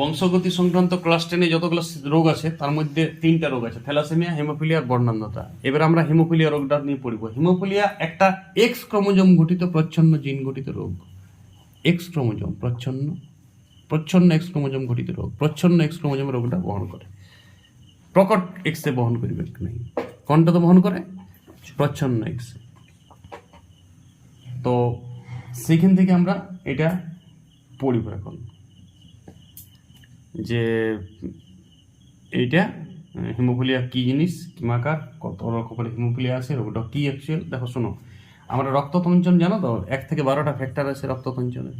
বংশগতি সংক্রান্ত ক্লাস টেনে যতগুলো রোগ আছে, তার মধ্যে তিনটা রোগ আছে, থ্যালাসেমিয়া, হেমোফিলিয়া বর্ণান্ধতা এবার আমরা হেমোফিলিয়া রোগটা নিয়ে পড়ব। হেমোফিলিয়া একটা এক্স ক্রোমোজোম ঘটিত প্রচ্ছন্ন জিন ঘটিত রোগ। এক্স ক্রোমোজোম, প্রচ্ছন্ন প্রচ্ছন্ন এক্স ক্রোমোজোম ঘটিত রোগ। প্রচ্ছন্ন এক্স ক্রোমোজোম রোগটা বহন করে। প্রকট এক্সে বহন করিবে নাই? কোনটা তো বহন করে? প্রচ্ছন্ন এক্স তো সেখান থেকে আমরা এটা পড়িব এখন। যে এইটা হিমোফিলিয়া কি জিনিস কিমাকার কত রকমের হিমোফিলিয়া আছে, রোগটা কী অ্যাকচুয়াল দেখো শোনো। আমরা রক্ততঞ্চন জানো তো? এক থেকে বারোটা ফ্যাক্টর আছে রক্ততঞ্চনের।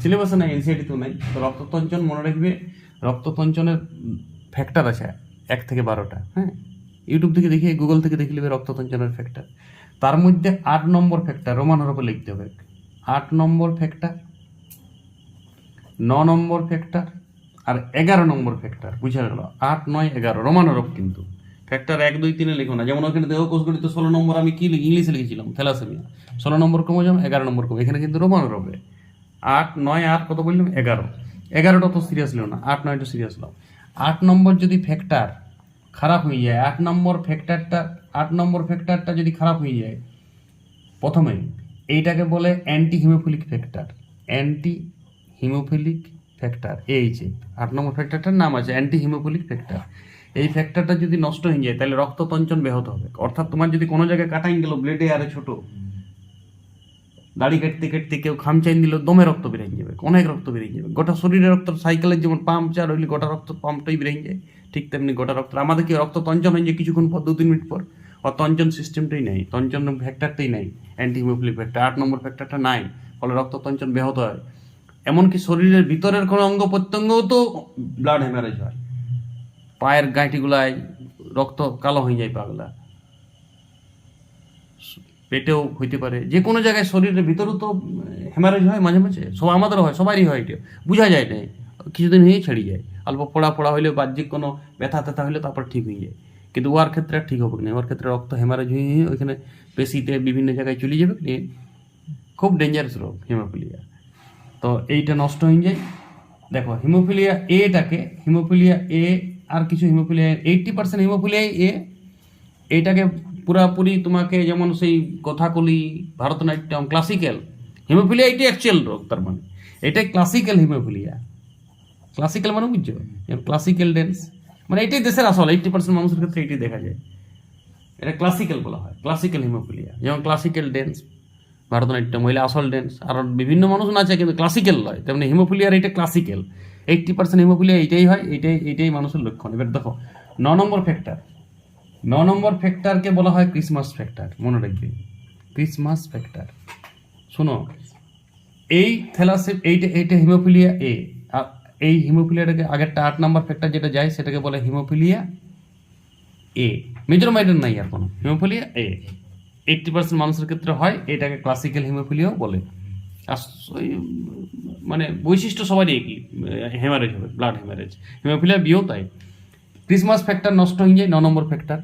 সিলেবাসে নাই এনসিআইটি তো নাই। তো রক্ততঞ্চন মনে রাখবে, রক্ততঞ্চনের ফ্যাক্টর আছে এক থেকে বারোটা হ্যাঁ? ইউটিউব থেকে দেখে গুগল থেকে দেখে নেবে রক্ততঞ্চনের ফ্যাক্টর তার মধ্যে আট নম্বর ফ্যাক্টর রোমান হরফে লিখতে হবে। আট নম্বর ফ্যাক্টর ন নম্বর ফ্যাক্টর আর এগারো নম্বর ফ্যাক্টর বুঝা গেল? আট, নয়, এগারো রোমান হরফ কিন্তু। ফ্যাক্টর এক, দুই, তিনে লিখো না। যেমন ওখানে দেহ কোষ গঠিত ষোলো নম্বর আমি কি লিখি- ইংলিশে লিখেছিলাম, থ্যালাসেমিয়া। ষোলো নম্বর ক্রোমোজোম, এগারো নম্বর ক্রোমোজোম এখানে কিন্তু রোমান হরফে আট, নয়, আট, কত বললাম? এগারো। এগারোটা তো সিরিয়াস ছিল না। আট, নয়টা সিরিয়াস লো আট নম্বর যদি ফ্যাক্টর খারাপ হয়ে যায়, আট নম্বর ফ্যাক্টরটা আট নম্বর ফ্যাক্টরটা যদি খারাপ হয়ে যায়, প্রথমে এইটাকে বলে anti haemophilic factor anti haemophilic factor এইচে আট নম্বর ফ্যাক্টরটার নাম আছে অ্যান্টি হিমোফিলিক ফ্যাক্টর এই ফ্যাক্টরটা যদি নষ্ট হয়ে যায়, তাহলে রক্ততঞ্চন ব্যাহত হবে। অর্থাৎ তোমার যদি কোনো জায়গায় কাটাই গেল ব্লেডে আরে ছোট, দাড়ি কাটতে কাটতে কেউ খামচাইন দিল, দমে রক্ত বেরিয়ে যাবে, অনেক রক্ত বেরিয়ে যাবে। গোটা শরীরে রক্ত সাইকেলের যেমন পাম্প চার হইলে গোটা রক্ত পাম্পটাই বেরিয়ে যায়, ঠিক তেমনি গোটা রক্ত। আমাদের কি রক্ত তঞ্চন হয়ে যায় কিছুক্ষণ পর দু তিন মিনিট পর? আর তঞ্চন সিস্টেমটাই নাই, তঞ্চন ফ্যাক্টরটাই নাই অ্যান্টি হিমোফিলিক ফ্যাক্টর আট নম্বর ফ্যাক্টরটা নাই, ফলে রক্ত তঞ্চন ব্যাহত হয়। এমনকি শরীরের ভিতরের কোনো অঙ্গ প্রত্যঙ্গও তো ব্লাড হ্যামারেজ হয়। পায়ের গাঁটিগুলায় রক্ত কালো হয়ে যায় পাগলা। পেটেও হইতে পারে। যে কোনো জায়গায় শরীরের ভিতরেও তো হ্যামারেজ হয় মাঝে মাঝে। সব আমাদেরও হয় সবারই হয় এটা। বোঝা যায় না কিছুদিন হয়ে ছেড়ে যায়। অল্প পোড়া পোড়া হইলে বাহ্যিক কোনো ব্যথা ট্যাথা হইলে তারপর ঠিক হয়ে যায়। কিন্তু ওয়ার ক্ষেত্রে আর ঠিক হবে না। ওর ক্ষেত্রে রক্ত হেমারেজ হয়ে ওইখানে পেশিতে বিভিন্ন জায়গায় চলে যাবে। খুব ডেঞ্জারাস রোগ হিমোফিলিয়া তো এইটা নষ্ট হয়ে যায়। দেখো হিমোফিলিয়া এটাকে হিমোফিলিয়া এ আর কিছু haemophilia eighty percent haemophilia A এইটাকে পুরাপুরি তোমাকে যেমন সেই কথাকলি ভারতনাট্যম ক্লাসিক্যাল হিমোফিলিয়া এটি অ্যাকচুয়াল রোগ তার মানে। এটাই ক্লাসিক্যাল হিমোফিলিয়া ক্লাসিক্যাল মানে বুঝছ? ক্লাসিক্যাল ড্যান্স মানে এটাই দেশের আসল এইটটি পার্সেন্ট মানুষের ক্ষেত্রে এটাই দেখা যায়। এটা ক্লাসিক্যাল বলা হয় ক্লাসিক্যাল হিমোফিলিয়া যেমন ক্লাসিক্যাল ড্যান্স ভারতনাট্যম হইলে আসল ড্যান্স আর বিভিন্ন মানুষ নাচে কিন্তু ক্লাসিক্যাল নয় তেমনি হিমোফিলিয়ার এটা ক্লাসিক্যাল এইটটি পার্সেন্ট হিমোফিলিয়া এইটাই হয়, এইটাই এইটাই মানুষের লক্ষণ। এবার দেখো, ন নম্বর ফ্যাক্টর ন নম্বর ফ্যাক্টরকে বলা হয় ক্রিসমাস ফ্যাক্টর মনে রাখবে। ক্রিসমাস ফ্যাক্টর শোনো, এই থ্যালাসে এইটা এইটা হিমোফিলিয়া এ এই হিমোফিলিয়াটাকে আগেরটা আট নম্বর ফ্যাক্টর যেটা যায়, সেটাকে বলে হিমোফিলিয়া এ মেজর মাইডর নাই আর কোনো হিমোফিলিয়া এ এইটটি পার্সেন্ট মানুষের ক্ষেত্রে হয়, এটাকে ক্লাসিক্যাল হিমোফিলিয়াও বলে। ওই মানে বৈশিষ্ট্য সবারই একই হেমারেজ হবে ব্লাড হেমারেজ হিমোফিলিয়া বিও তাই। ক্রিসমাস ফ্যাক্টর নষ্ট হয়ে যায় ন নম্বর ফ্যাক্টর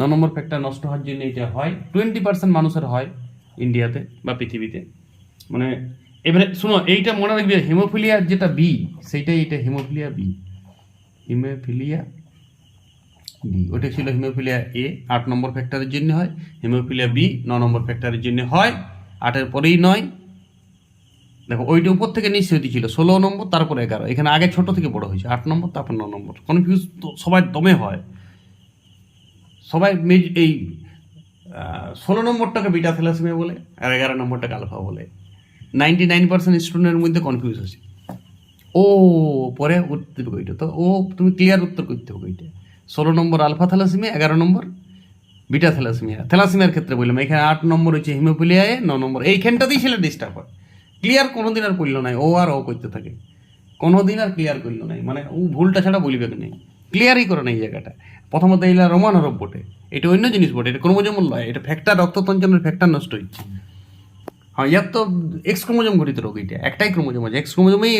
ন নম্বর ফ্যাক্টর নষ্ট হওয়ার জন্য এটা হয়। টোয়েন্টি পার্সেন্ট মানুষের হয় ইন্ডিয়াতে বা পৃথিবীতে। মানে এবারে শুনো, এইটা মনে রাখবে হিমোফিলিয়া যেটা বি, সেইটাই এটা হিমোফিলিয়া বি। হিমোফিলিয়া বি ওটা ছিল হিমোফিলিয়া এ আট নম্বর ফ্যাক্টরের জন্য হয়। হিমোফিলিয়া বি ন নম্বর ফ্যাক্টরের জন্য হয়। আটের পরেই নয়। দেখো, ওইটা উপর থেকে হতে ছিল। ষোলো নম্বর, তারপর এগারো। এখানে আগে ছোট থেকে বড় হয়েছে। আট নম্বর, তারপর ন নম্বর। কনফিউজ তো সবাই দমে হয়। সবাই মেজ এই ষোলো নম্বরটাকে বিটা থ্যালাসেমিয়া বলে, আর এগারো নম্বরটাকে আলফা বলে। নাইনটি নাইন পার্সেন্ট স্টুডেন্টের মধ্যে কনফিউজ আছে ও, পরে হবে ওইটা। তো ও, তুমি ক্লিয়ার উত্তর করতে হবে ওইটা। ষোলো নম্বর আলফা থ্যালাসেমিয়া, এগারো নম্বর বিটা থ্যালাসেমিয়া। থ্যালাসেমিয়ার ক্ষেত্রে বললাম, এখানে আট নম্বর হচ্ছে হিমোফিলিয়া এ ন নম্বর এইখানটাতেই ছেলে ডিস্টার্ব হয়। ক্লিয়ার কোনোদিন আর করল নাই, ও আর ও করতে থাকে। কোনোদিন আর ক্লিয়ার করল নাই মানে ও ভুলটা ছাড়া বলিবে নেই। ক্লিয়ারই করে না এই জায়গাটা। প্রথমত এইলা রোমান হরফ বটে। এটা অন্য জিনিস বটে, এটা ক্রোমোজোম নয়, এটা ফ্যাক্টর রক্ততঞ্চনের ফ্যাক্টর নষ্ট হচ্ছে। হ্যাঁ ইয়ার তো এক্স ক্রোমোজোম ঘটিত রোগ এটা, একটাই ক্রোমোজোম আছে। এক্স ক্রোমোজোমেই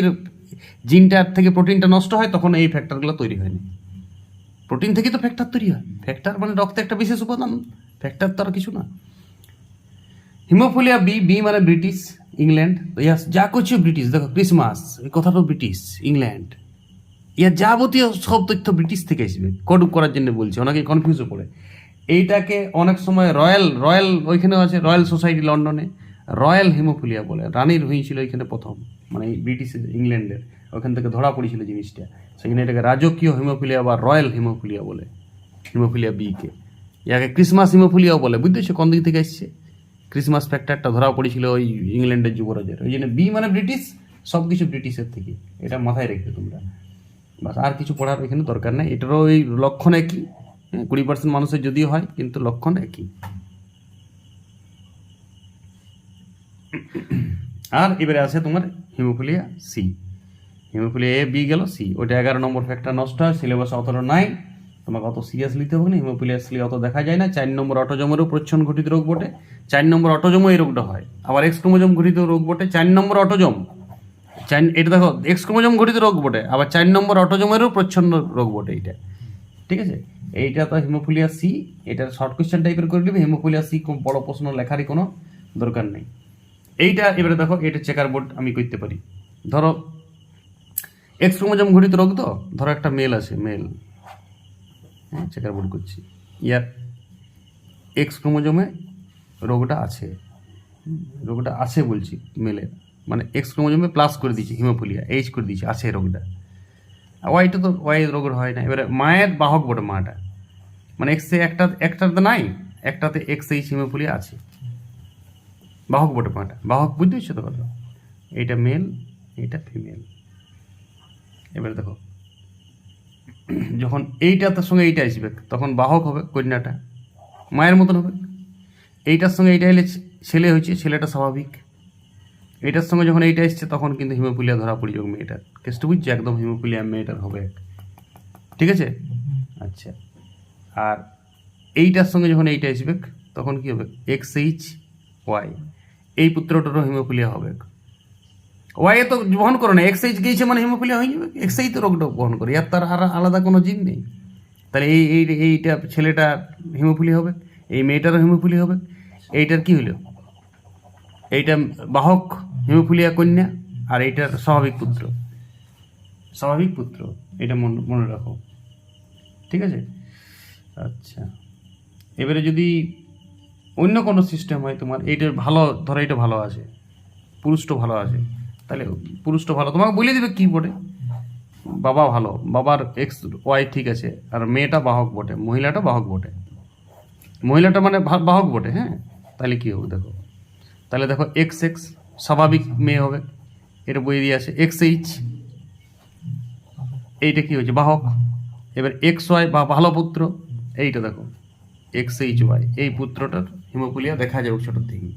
জিনটার থেকে প্রোটিনটা নষ্ট হয়, তখন এই ফ্যাক্টরগুলো তৈরি হয়নি প্রোটিন থেকেই তো ফ্যাক্টর তৈরি হয়। ফ্যাক্টর মানে রক্তে একটা বিশেষ উপাদান ফ্যাক্টর তো আর কিছু না। হিমোফিলিয়া বি বি মানে ব্রিটিশ, ইংল্যান্ড। তো ইয়াস, যা করছে ব্রিটিশ, দেখো ক্রিসমাস এই কথাটা ব্রিটিশ, ইংল্যান্ড। ইয়ার যাবতীয় সব তথ্য ব্রিটিশ থেকে আসবে কডুপ করার জন্য বলছে, অনেকে কনফিউজও পড়ে এইটাকে অনেক সময় রয়্যাল রয়্যাল ওইখানেও আছে রয়্যাল সোসাইটি লন্ডনে। রয়্যাল হিমোফিলিয়া বলে, রানীর হয়েছিল এখানে প্রথম মানে ব্রিটিশ ইংল্যান্ডের, ওখান থেকে ধরা পড়েছিল জিনিসটা। সেখানে এটাকে রাজকীয় হিমোফিলিয়া বা রয়্যাল হিমোফিলিয়া বলে, হিমোফিলিয়া বিকে ইয়াকে ক্রিসমাস হিমোফিলিয়াও বলে বুঝতেছো কোন দিক থেকে এসছে? ক্রিসমাস ফ্যাক্টরটা ধরা পড়েছিল ওই ইংল্যান্ডের যুবরাজের। ওই জন্য বি মানে ব্রিটিশ সব কিছু ব্রিটিশের থেকে। এটা মাথায় রেখে তোমরা। বাস, আর কিছু পড়ার এখানে দরকার নেই। এটারও ওই লক্ষণ একই। হ্যাঁ কুড়ি পার্সেন্ট মানুষের যদিও হয়, কিন্তু লক্ষণ একই। আর এবারে আছে তোমার haemophilia C. Haemophilia A, B গেল সি। ওইটা এগারো নম্বর ফ্যাক্টর নষ্ট হয় সিলেবাস অতটা নাই। তোমাকে অত সিরিয়াস নিতে হবে না হিমোফিলিয়াসলি অত দেখা যায় না। চার নম্বর অটোজমেরও প্রচ্ছন্ন ঘটিত রোগ বটে। চার নম্বর অটোজমও এই রোগটা হয়। আবার এক্স ক্রোমোজোম ঘটিত রোগ বটে। চার নম্বর অটোজম চার, এটা দেখো এক্স ক্রোমোজোম ঘটিত রোগ বটে। আবার চার নম্বর অটোজমেরও প্রচ্ছন্ন রোগ বটে এইটা। ঠিক আছে? এইটা তো হিমোফিলিয়া সি। এটা শর্ট কোয়েশ্চেন টাইপের করে নেবে। হিমোফিলিয়া সি বড় প্রশ্ন লেখারই কোনো দরকার নেই। এইটা, এবারে দেখো এটা চেকার বোর্ড আমি করতে পারি। ধরো এক্স ক্রোমোজোম ঘটিত রোগ তো? ধরো একটা মেল আছে মেল হ্যাঁ চেকার বোর্ড করছি। ইয়ার এক্স ক্রোমোজোমে রোগটা আছে। রোগটা আছে বলছি মেলে মানে এক্স ক্রোমোজোমে প্লাস করে দিয়েছি হিমোফিলিয়া এইচ করে দিয়েছি, আছে রোগটা। ওয়াইটা তো ওয়াই রোগের হয় না। এবারে মায়ের বাহক বটে মাটা। মানে এক্সে একটা একটাতে নাই, একটাতে এক্স এইচ হিমোফিলিয়া আছে। বাহক বটে মাটা বাহক বুঝতে পারছ তো কথা এইটা মেল এইটা ফিমেল এবারে দেখো। যখন এইটার সঙ্গে এইটা আসবে, তখন বাহক হবে কন্যাটা। মায়ের মতন হবে। এইটার সঙ্গে এইটা এলে ছেলে হয়েছে, ছেলেটা স্বাভাবিক। এইটার সঙ্গে যখন এইটা এসছে তখন কিন্তু হিমোফিলিয়া ধরা পড়ে যাবে মেয়েটার। কেসটা বুঝছে? একদম হিমোফিলিয়া মেয়েটার হবে ঠিক আছে? আচ্ছা। আর এইটার সঙ্গে যখন এইটা আসবে, তখন কি হবে? এক্স এইচ ওয়াই এই পুত্রটারও হিমোফিলিয়া হবে। ওয়াই তো বহন করে না? এক্সাইজ গিয়েছে মানে হিমোফিলিয়া হয়ে যাবে? এক্সাইজ তো রোগটা বহন করে। আর তার আর আলাদা কোনো জিন নেই। তাহলে এই এই, এইটা ছেলেটা হিমোফিলিয়া হবে, এই মেয়েটারও হিমোফিলিয়া হবে। এইটার কি হলো? এইটা বাহক হিমোফিলিয়া কন্যা আর এইটার স্বাভাবিক পুত্র। স্বাভাবিক পুত্র, এটা মনে মনে রাখো। ঠিক আছে? আচ্ছা। এবারে যদি অন্য কোনো সিস্টেম হয় তোমার এইটা ভালো, ধরো এটা ভালো আছে, পুরুষটা ভালো আছে, তাহলে পুরুষটা ভালো, তোমাকে বলে দিবে কি বটে বাবা ভালো, বাবার এক্স ওয়াই ঠিক আছে, আর মেয়েটা বাহক বটে, মহিলাটা বাহক বটে। মহিলাটা মানে বাহক বটে হ্যাঁ? তাহলে কি হবে দেখো, তাহলে দেখো এক্স এক্স স্বাভাবিক মেয়ে হবে, এটা বই দিয়ে আছে এক্স এইচ এইটা কি হয়েছে, বাহক, এবার এক্স ওয়াই বা ভালো পুত্র, এইটা দেখো এক্স এইচ ওয়াই এই পুত্রটার হিমোফিলিয়া দেখা যাবে ছোটোর থেকে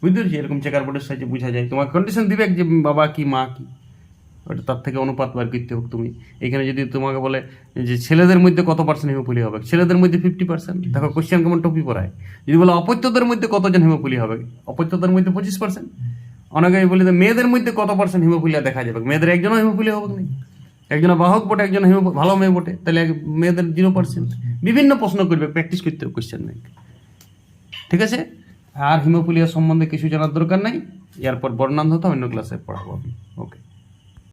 বুঝতে পেরেছি? এরকম চেকার বোর্ডের সাহায্যে বোঝা যায়। তোমার কন্ডিশন দিবে যে বাবা কি, মা কি? ওটা তার থেকে অনুপাত বার করতে হোক তুমি। এখানে যদি তোমাকে বলে যে ছেলেদের মধ্যে কত পার্সেন্ট হিমোফিলি হবে? ছেলেদের মধ্যে ফিফটি পার্সেন্ট দেখো কোশ্চেন কেমন টপি পড়ায় যদি বলে অপত্যদের মধ্যে কতজন হিমোফিলি হবে? অপত্যদের মধ্যে পঁচিশ পার্সেন্ট অনেকে বলি যে মেয়েদের মধ্যে কত পার্সেন্ট হিমোফিলিয়া দেখা যাবে? মেয়েদের একজনও হিমোফিলিয়া হবে না একজন বাহক বটে একজন হিমো ভালো মেয়ে বটে, তাহলে মেয়েদের জিরো পার্সেন্ট বিভিন্ন প্রশ্ন করবে প্র্যাকটিস করতে হবে কোশ্চেন নেই ঠিক আছে? আর হিমোফিলিয়া সম্বন্ধে কিছু জানার দরকার নাই। এরপর বর্ণান্ধতা অন্য ক্লাসে পড়াবো আমি।